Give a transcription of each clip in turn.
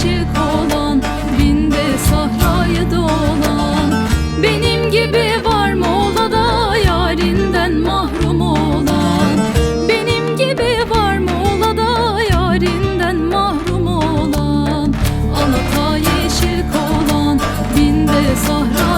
aşık olan Bin de sahrayı dolan Benim gibi var mı ola da Yarinden mahrum olan. Benim gibi var mı ola da Yarinden mahrum olan. Anlatay aşık olan Bin de sahrayı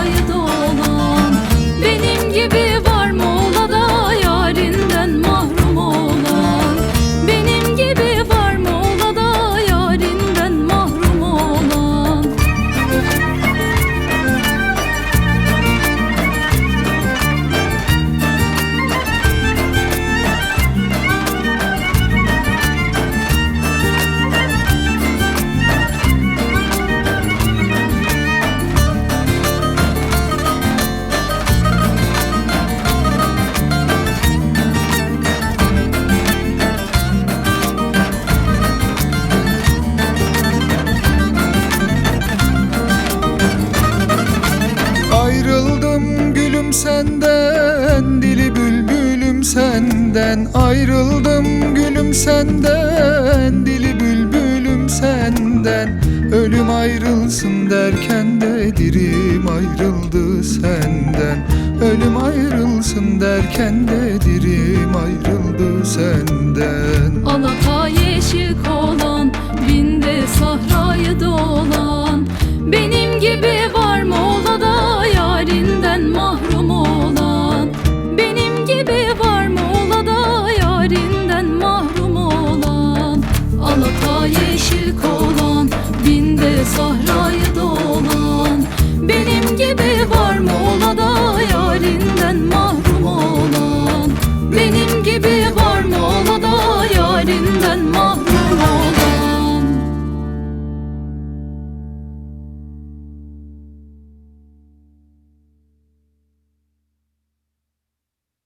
senden Dili bülbülüm senden. Ayrıldım gülüm senden Dili bülbülüm senden. Ölüm ayrılsın derken de dirim ayrıldı senden. Ölüm ayrılsın derken de dirim ayrıldı senden.